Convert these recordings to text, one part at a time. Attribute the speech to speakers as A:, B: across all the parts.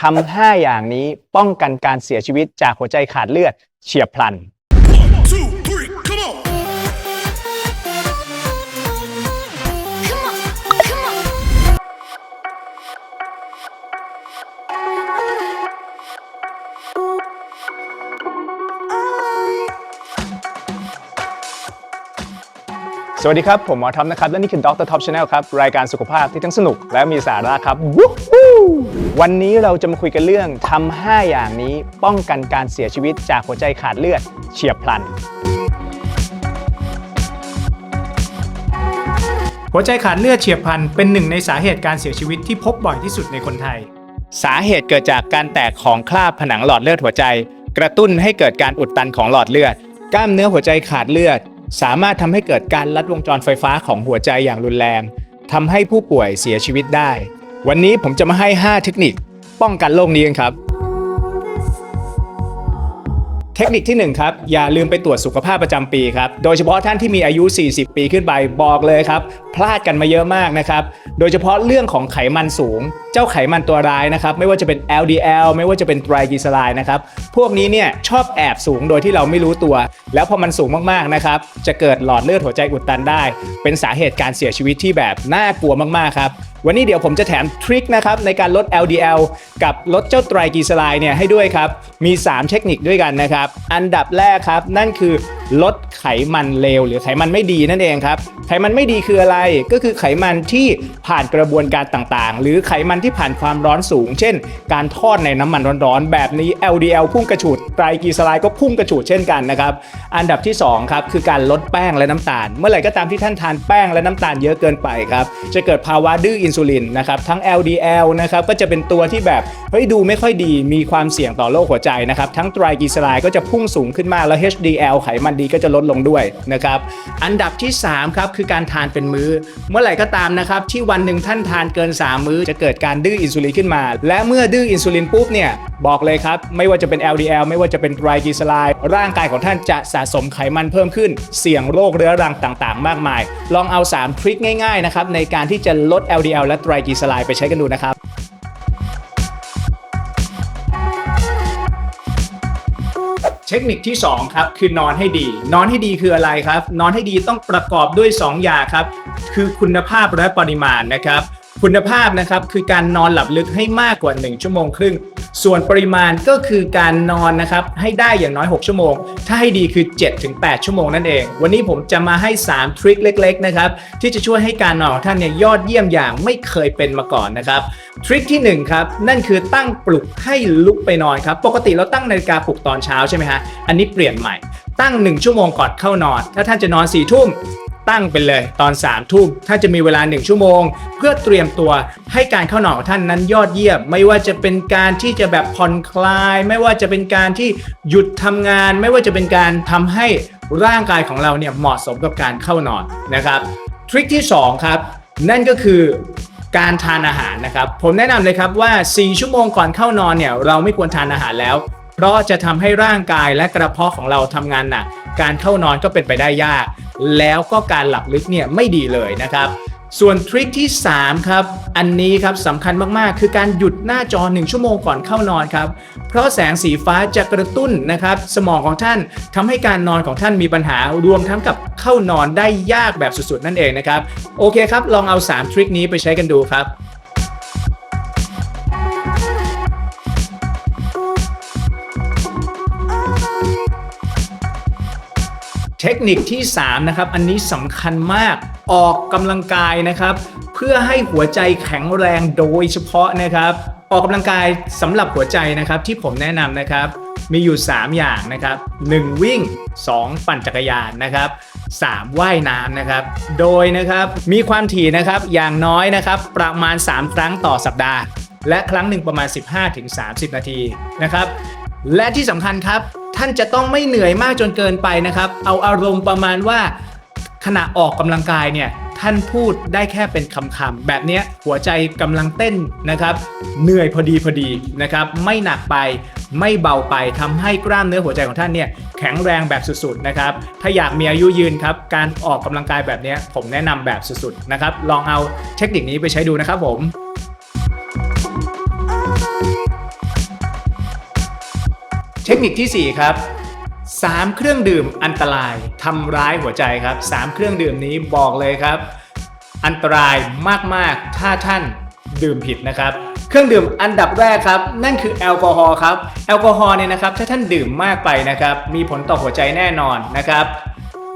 A: ทำ5อย่างนี้ป้องกันการเสียชีวิตจากหัวใจขาดเลือดเฉียบพลัน สวัสดีครับ ผมหมอท็อปนะครับ และนี่คือ Dr. Top Channel ครับ รายการสุขภาพที่ทั้งสนุกและมีสาระครับวู วันนี้เราจะมาคุยกันเรื่องทำ5อย่างนี้ป้องกันการเสียชีวิตจากหัวใจขาดเลือดเฉียบพลัน
B: หัวใจขาดเลือดเฉียบพลันเป็นหนึ่งในสาเหตุการเสียชีวิตที่พบบ่อยที่สุดในคนไทย
A: สาเหตุเกิดจากการแตกของคราบผนังหลอดเลือดหัวใจ กระตุ้นให้เกิดการอุดตันของหลอดเลือด กล้ามเนื้อหัวใจขาดเลือด สามารถทำให้เกิดการลัดวงจรไฟฟ้าของหัวใจอย่างรุนแรงทำให้ผู้ป่วยเสียชีวิตได้ วันนี้ผมจะมาให้ 5 เทคนิคป้องกันโรคนี้กันครับ เทคนิคที่ 1 ครับ อย่าลืมไปตรวจสุขภาพประจำปีครับ โดยเฉพาะท่านที่มีอายุ 40 ปีขึ้นไปบอกเลยครับ พลาดกันมาเยอะมากนะครับ โดยเฉพาะเรื่องของไขมันสูง เจ้าไขมันตัวร้ายนะครับ ไม่ว่าจะเป็น LDL ไม่ว่าจะเป็นไตรกลีเซอไรด์นะครับ พวกนี้เนี่ยชอบแอบสูงโดยที่เราไม่รู้ตัว แล้วพอมันสูงมากๆนะครับ จะเกิดหลอดเลือดหัวใจอุดตันได้ เป็นสาเหตุการเสียชีวิตที่แบบน่ากลัวมากๆครับวันนี้เดี๋ยวผมจะแถมทริคนะครับในการลด LDL กับลดเจ้าไตรกลีเซอไรด์เนี่ยให้ด้วยครับ มี 3 เทคนิคด้วยกันนะครับ อันดับแรกครับ นั่นคือ ลดไขมันเลวหรือไขมันไม่ดีนั่นเองครับ ไขมันไม่ดีคืออะไร ก็คือไขมันที่ผ่านกระบวนการต่างๆ หรือไขมันที่ผ่านความร้อนสูง เช่น การทอดในน้ำมันร้อนๆ แบบนี้ LDL พุ่งกระฉูด ไตรกลีเซอไรด์ก็พุ่งกระฉูดเช่นกันนะครับ อันดับที่2ครับคือการลดแป้งและน้ำตาล เมื่อไหร่ก็ตามที่ท่านทานแป้งและน้ำตาลเยอะเกินไปครับ จะเกิดภาวะดื้ออินซูลินนะครับ ทั้ง LDL นะครับก็จะเป็นตัวที่แบบเฮ้ยดูไม่ค่อยดี มีความเสี่ยงต่อโรคหัวใจนะครับ ทั้งไตรกลีเซอไรด์ก็จะพุ่งสูงขึ้นมาแล้ว HDL ไขมันดีก็จะลดลงด้วยนะครับ อันดับที่3ครับคือการทานเป็นมื้อ เมื่อไหร่ก็ตามนะครับที่วันหนึ่งท่านทานเกิน 3 มื้อจะเกิดการดื้ออินซูลินขึ้นมา และเมื่อดื้ออินซูลินปุ๊บเนี่ยบอกเลยครับ ไม่ว่าจะเป็น LDL ไม่ว่าจะเป็นไตรกลีเซอไรด์ร่างกายของท่านจะสะสมไขมันเพิ่มขึ้น เสี่ยงโรคเรื้อรังต่างๆ มากมาย ลองเอา 3 ทริคง่ายๆนะครับในการที่จะลด LDL และไตรกลีเซอไรด์ไปใช้กันดูนะครับ เทคนิคที่ 2 ครับ คือนอนให้ดี นอนให้ดีคืออะไรครับ นอนให้ดีต้องประกอบด้วย 2 อย่างครับ คือคุณภาพและปริมาณนะครับ คุณภาพนะครับคือการนอนหลับลึกให้มากกว่า 1 ชั่วโมงครึ่ง ส่วนปริมาณก็คือการนอนนะครับให้ได้อย่างน้อย 6 ชั่วโมง ถ้าให้ดีคือ 7-8 ชั่วโมงนั่นเอง วันนี้ผมจะมาให้ 3 ทริคเล็กๆนะครับที่จะช่วยให้การนอนของท่านเนี่ยยอดเยี่ยมอย่างไม่เคยเป็นมาก่อนนะครับทริคที่1ครับนั่นคือตั้งปลุกให้ลุกไปนอนครับปกติเราตั้งนาฬิกาปลุกตอนเช้าใช่ไหมฮะอันนี้เปลี่ยนใหม่ตั้ง 1 ชั่วโมงก่อนเข้านอน ถ้าท่านจะนอน4ี่ทุ่ม ตั้งไปเลยตอน3ามทุ่มถ้าจะมีเวลา 1 ชั่วโมง เพื่อเตรียมตัวให้การเข้านอนของท่านนั้นยอดเยี่ยม ไม่ว่าจะเป็นการที่จะแบบผ่อนคลาย ไม่ว่าจะเป็นการที่หยุดทำงาน ไม่ว่าจะเป็นการทำให้ร่างกายของเราเนี่ยเหมาะสมกับการเข้านอนนะครับทริคที่2ครับนั่นก็คือการทานอาหารนะครับ ผมแนะนำเลยครับว่า 4 ชั่วโมงก่อนเข้านอนเนี่ยเราไม่ควรทานอาหารแล้ว เพราะจะทำให้ร่างกายและกระเพาะของเราทำงานหนักการเข้านอนก็เป็นไปได้ยาก แล้วก็การหลับลึกเนี่ยไม่ดีเลยนะครับ ส่วนทริคที่ 3 ครับ อันนี้ครับสำคัญมากๆ คือการหยุดหน้าจอ 1 ชั่วโมงก่อนเข้านอนครับ เพราะแสงสีฟ้าจะกระตุ้นนะครับ สมองของท่านทำให้การนอนของท่านมีปัญหารวมทั้งกับเข้านอนได้ยากแบบสุดๆ นั่นเองนะครับ โอเคครับ ลองเอา 3 ทริคนี้ไปใช้กันดูครับ เทคนิคที่ 3 นะครับ อันนี้สำคัญมากออกกำลังกายนะครับ เพื่อให้หัวใจแข็งแรงโดยเฉพาะนะครับ ออกกำลังกายสำหรับหัวใจนะครับที่ผมแนะนำนะครับ มีอยู่ 3 อย่างนะครับ 1 วิ่ง 2 ปั่นจักรยานนะครับ 3 ว่ายน้ำนะครับ โดยนะครับมีความถี่นะครับอย่างน้อยนะครับ ประมาณ 3 ครั้งต่อสัปดาห์ และครั้งหนึ่งประมาณ 15-30 นาทีนะครับ และที่สำคัญครับ ท่านจะต้องไม่เหนื่อยมากจนเกินไปนะครับ เอาอารมณ์ประมาณว่าขณะออกกำลังกายเนี่ยท่านพูดได้แค่เป็นคำๆแบบนี้หัวใจกำลังเต้นนะครับ เหนื่อยพอดีพอดีนะครับ ไม่หนักไปไม่เบาไปทำให้กล้ามเนื้อหัวใจของท่านเนี่ยแข็งแรงแบบสุดๆนะครับ ถ้าอยากมีอายุยืนครับ การออกกำลังกายแบบนี้ผมแนะนำแบบสุดๆนะครับ ลองเอาเทคนิคนี้ไปใช้ดูนะครับผม ทคนิคที่ 4 ครับ 3 เครื่องดื่มอันตรายทำร้ายหัวใจครับ 3 เครื่องดื่มนี้บอกเลยครับ อันตรายมากๆถ้าท่านดื่มผิดนะครับ เครื่องดื่มอันดับแรกครับ นั่นคือแอลกอฮอล์ครับแอลกอฮอล์เนี่ยนะครับถ้าท่านดื่มมากไปนะครับ มีผลต่อหัวใจแน่นอนนะครับ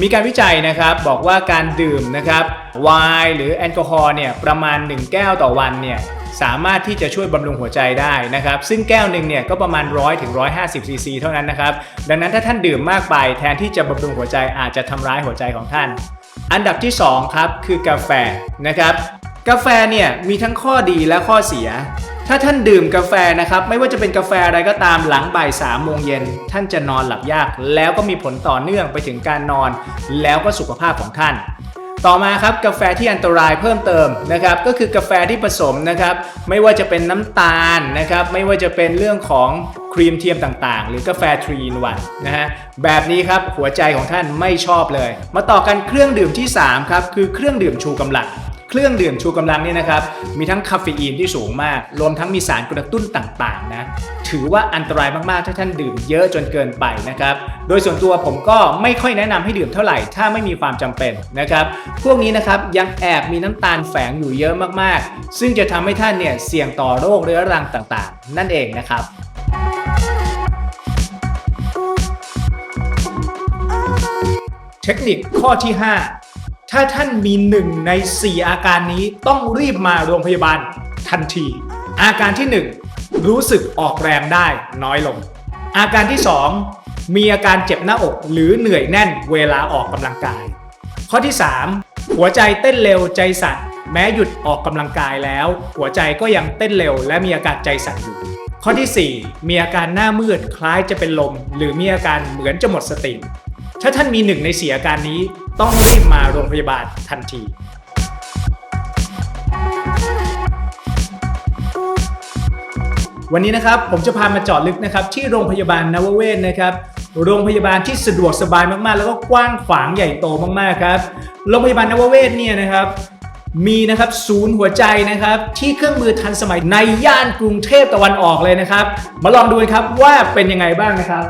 A: มีการวิจัยนะครับบอกว่าการดื่มนะครับไวน์หรือแอลกอฮอล์เนี่ยประมาณ 1 แก้วต่อวันเนี่ย สามารถที่จะช่วยบำรุงหัวใจได้นะครับ ซึ่งแก้วหนึ่งเนี่ยก็ประมาณ 100ถึง150ซีซีเท่านั้นนะครับ ดังนั้นถ้าท่านดื่มมากไปแทนที่จะบำรุงหัวใจอาจจะทำร้ายหัวใจของท่าน อันดับที่2ครับคือกาแฟนะครับกาแฟเนี่ยมีทั้งข้อดีและข้อเสีย ถ้าท่านดื่มกาแฟนะครับไม่ว่าจะเป็นกาแฟอะไรก็ตามหลังบ่ายสามโมงเย็นท่านจะนอนหลับยาก แล้วก็มีผลต่อเนื่องไปถึงการนอน แล้วก็สุขภาพของท่าน ต่อมาครับกาแฟที่อันตรายเพิ่มเติมนะครับก็คือกาแฟที่ผสมนะครับไม่ว่าจะเป็นน้ำตาลนะครับไม่ว่าจะเป็นเรื่องของครีมเทียมต่างๆ หรือกาแฟทรีนวันนะฮะแบบนี้ครับหัวใจของท่านไม่ชอบเลย มาต่อกันเครื่องดื่มที่ 3 ครับ คือเครื่องดื่มชูกำลัง เครื่องดื่มชูกำลังเนี่ยนะครับมีทั้งคาเฟอีนที่สูงมาก รวมทั้งมีสารกระตุ้นต่างๆนะถือว่าอันตรายมากๆ ถ้าท่านดื่มเยอะจนเกินไปนะครับโดยส่วนตัวผมก็ไม่ค่อยแนะนำให้ดื่มเท่าไหร่ถ้าไม่มีความจำเป็นนะครับพวกนี้นะครับยังแอบมีน้ำตาลแฝงอยู่เยอะมากๆ ซึ่งจะทำให้ท่านเนี่ยเสี่ยงต่อโรคเรื้อรังต่างๆ นั่นเองนะครับ
B: เทคนิคข้อที่ 5 ถ้าท่านมีหนึ่งใน 4 อาการนี้ต้องรีบมาโรงพยาบาลทันที อาการที่ 1 รู้สึกออกแรงได้น้อยลง อาการที่ 2 มีอาการเจ็บหน้าอกหรือเหนื่อยแน่นเวลาออกกำลังกาย ข้อที่ 3 หัวใจเต้นเร็วใจสั่นแม้หยุดออกกำลังกายแล้ว หัวใจก็ยังเต้นเร็ว และมีอาการใจสั่นอยู่ ข้อทีสี่4 มีอาการหน้ามืดคล้ายจะเป็นลม หรือมีอาการเหมือนจะหมดสติถ้าท่านมีหนึ่งในสีอาการนี้ ต้องรีบมาโรงพยาบาลทันทีวันนี้นะครับผมจะพามาเจาะลึกนะครับที่โรงพยาบาลนวเวศนะครับโรงพยาบาลที่สะดวกสบายมากๆ แล้วก็กว้างขวางใหญ่โตมากๆครับโรงพยาบาลนวเวศเนี่ยนะครับมีนะครับศูนย์หัวใจนะครับที่เครื่องมือทันสมัยในย่านกรุงเทพตะวันออกเลยนะครับ มาลองดูครับว่าเป็นยังไงบ้างนะครับ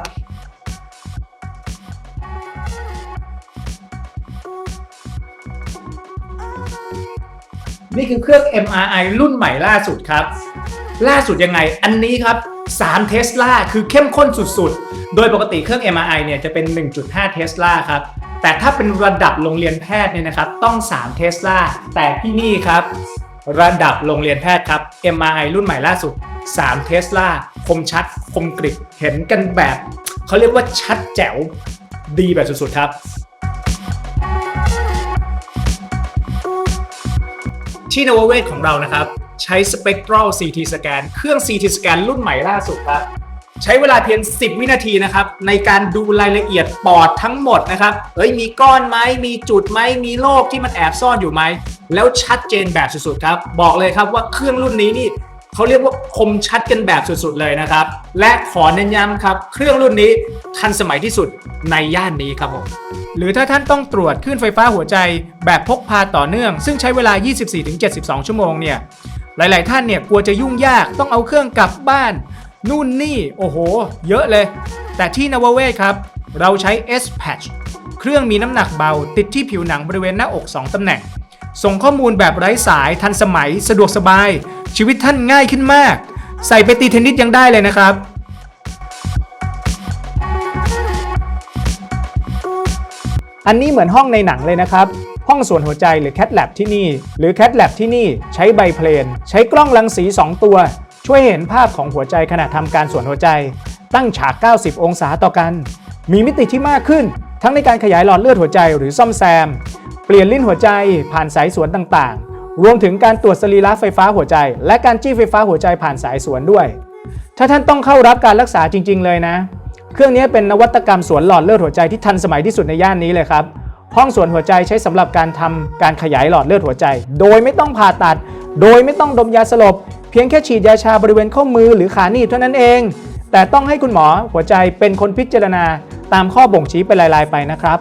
B: นี่คือเครื่อง MRI รุ่นใหม่ล่าสุดครับ ล่าสุดยังไง อันนี้ครับ3เทสลาคือเข้มข้นสุดๆ โดยปกติเครื่อง MRI เนี่ยจะเป็น 1.5 เทสลาครับ แต่ถ้าเป็นระดับโรงเรียนแพทย์เนี่ยนะครับ ต้อง 3 เทสลาแต่ที่นี่ครับ ระดับโรงเรียนแพทย์ครับ MRI รุ่นใหม่ล่าสุด 3 เทสลาคมชัด คมกริบเห็นกันแบบ เขาเรียกว่าชัดแจ๋วดีแบบสุดๆครับ ที่นวเวศของเรานะครับ ใช้ Spectral CT Scan เครื่อง CT Scan รุ่นใหม่ล่าสุดครับใช้เวลาเพียง 10 วินาทีนะครับ ในการดูรายละเอียดปอดทั้งหมดนะครับเอ้ยมีก้อนไหมมีจุดไหมมีโรคที่มันแอบซ่อนอยู่ไหม แล้วชัดเจนแบบสุดๆครับ บอกเลยครับว่าเครื่องรุ่นนี้นี่ เขาเรียกว่าคมชัดกันแบบสุดๆเลยนะครับ และขอเน้นย้ำครับ เครื่องรุ่นนี้ทันสมัยที่สุดในย่านนี้ครับผมหรือถ้าท่านต้องตรวจคลื่นไฟฟ้าหัวใจแบบพกพาต่อเนื่อง ซึ่งใช้เวลา 24-72 ชั่วโมงเนี่ยหลายๆ ท่านเนี่ยกลัวจะยุ่งยากต้องเอาเครื่องกลับบ้าน นู่นนี่โอ้โห เยอะเลย แต่ที่นวเวศครับ เราใช้ S Patch เครื่องมีน้ำหนักเบาติดที่ผิวหนังบริเวณหน้าอก 2 ตำแหน่ง ส่งข้อมูลแบบไร้สายทันสมัยสะดวกสบาย ชีวิตท่านง่ายขึ้นมาก ใส่ไปตีเทนนิสยังได้เลยนะครับ อันนี้เหมือนห้องในหนังเลยนะครับ ห้องส่วนหัวใจหรือ Cat Lab ที่นี่ หรือ Cat Lab ที่นี่ใช้ไบเพลน ใช้กล้องรังสี 2 ตัว ช่วยเห็นภาพของหัวใจขณะทำการส่วนหัวใจ ตั้งฉาก 90 องศาต่อกัน มีมิติที่มากขึ้น ทั้งในการขยายหลอดเลือดหัวใจหรือซ่อมแซม ลี่ยนลิ้นหัวใจผ่านสายสวนต่างๆ รวมถึงการตรวจสรีระไฟฟ้าหัวใจ และการจี้ไฟฟ้าหัวใจผ่านสายสวนด้วย ถ้าท่านต้องเข้ารับการรักษาจริง ๆ เลยนะ เครื่องนี้เป็นนวัตกรรมสวนหลอดเลือดหัวใจที่ทันสมัยที่สุดในย่านนี้เลยครับห้องสวนหัวใจใช้สำหรับการทำการขยายหลอดเลือดหัวใจ โดยไม่ต้องผ่าตัด โดยไม่ต้องดมยาสลบ เพียงแค่ฉีดยาชาบริเวณข้อมือหรือขาหนีบเท่านั้นเอง แต่ต้องให้คุณหมอหัวใจเป็นคนพิจารณาตามข้อบ่งชี้เป็นลายๆไปนะครับ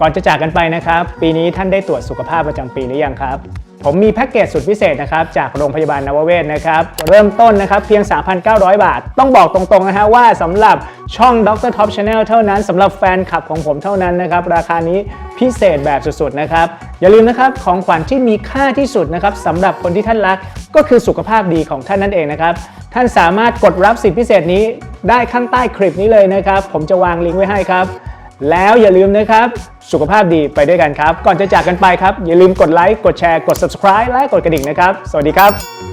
B: ก่อนจะจากกันไปนะครับ ปีนี้ท่านได้ตรวจสุขภาพประจำปีหรือยังครับ
A: ผมมีแพ็กเกจสุดพิเศษนะครับจากโรงพยาบาลนวเวศนะครับเริ่มต้นนะครับเพียง 3,900 บาท ต้องบอกตรงๆนะฮะว่าสำหรับช่อง Dr. Top Channel เท่านั้นสำหรับแฟนคลับของผมเท่านั้นนะครับราคานี้พิเศษแบบสุดๆนะครับอย่าลืมนะครับของขวัญที่มีค่าที่สุดนะครับสำหรับคนที่ท่านรักก็คือสุขภาพดีของท่านนั่นเองนะครับท่านสามารถกดรับสิทธิพิเศษนี้ได้ข้างใต้คลิปนี้เลยนะครับ ผมจะวางลิงก์ไว้ให้ครับ แล้วอย่าลืมนะครับ สุขภาพดีไปด้วยกันครับ ก่อนจะจากกันไปครับ อย่าลืมกดไลค์กดแชร์กด subscribe และกดกระดิ่งนะครับ สวัสดีครับ